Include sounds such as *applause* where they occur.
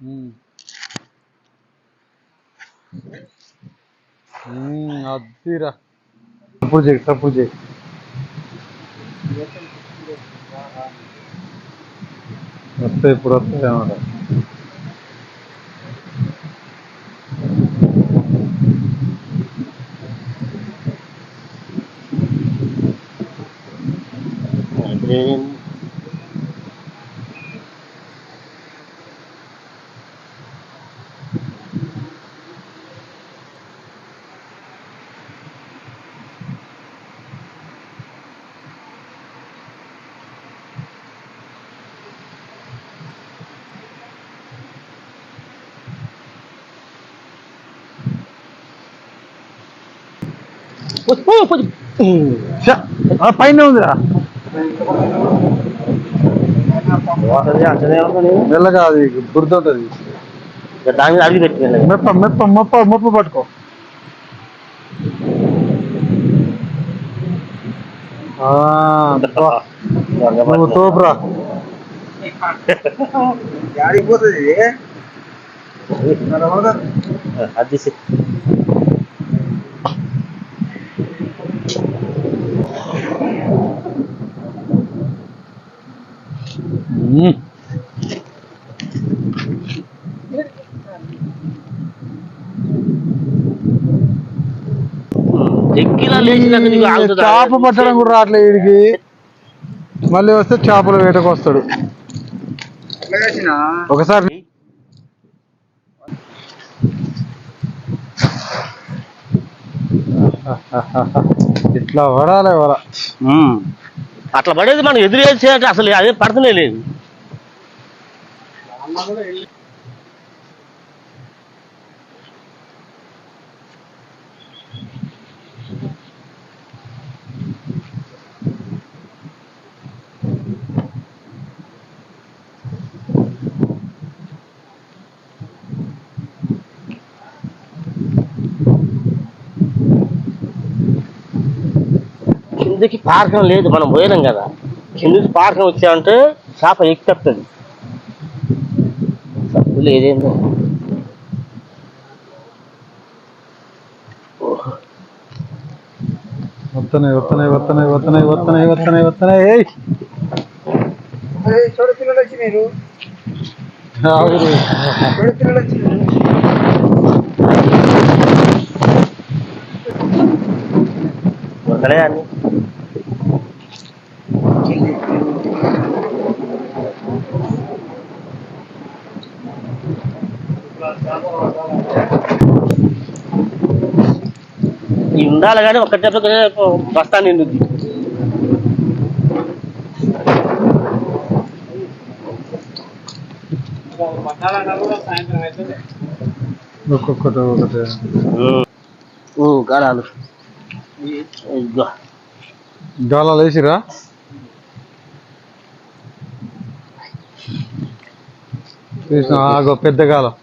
Hum. Hum, adira. Project, project. ಮತ್ತೆ ಪುರತ್ತೆ ಅವರ పైన ఉందిరా. మెల్లగా అది బురద ఉంటుంది. దాని మీద అడిగి పెట్టిన మెప్ప మెప్ప మెప్ప మెప్ప పట్టుకో. ఆ, నువ్వు తోపురా. అది చేప పట్టడం కూడా రావట్లే వీడికి మళ్ళీ వస్తే చేపల వేటకు వస్తాడు. ఒకసారి *laughs* ఇట్లా పడాలి వల. అట్లా పడేది మనం ఎదురు వేసేట అసలు అదే పడుతూనే లేదు. కిందకి పార్కం లేదు మనం పోయినాం కదా. కిందకి పార్కం వచ్చామంటే చేప ఎక్కుతుంది సబ్బులు ఏదేందో వస్తున్నాయి వస్తున్నాయి వస్తున్నాయి వస్తున్నాయి వస్తున్నాయి వస్తున్నాయి వస్తున్నాయి ఏయ్ చూడ పిల్లలు వచ్చి మీరు. చూడ పిల్లలు వచ్చి ఉండాలి కానీ ఒక్కటే బస్తా నిండుద్ది. ఒక్కొక్కటి ఒకటి. ఓ గాలాలు. వేసిరా? చూసిన పెద్ద గాలం.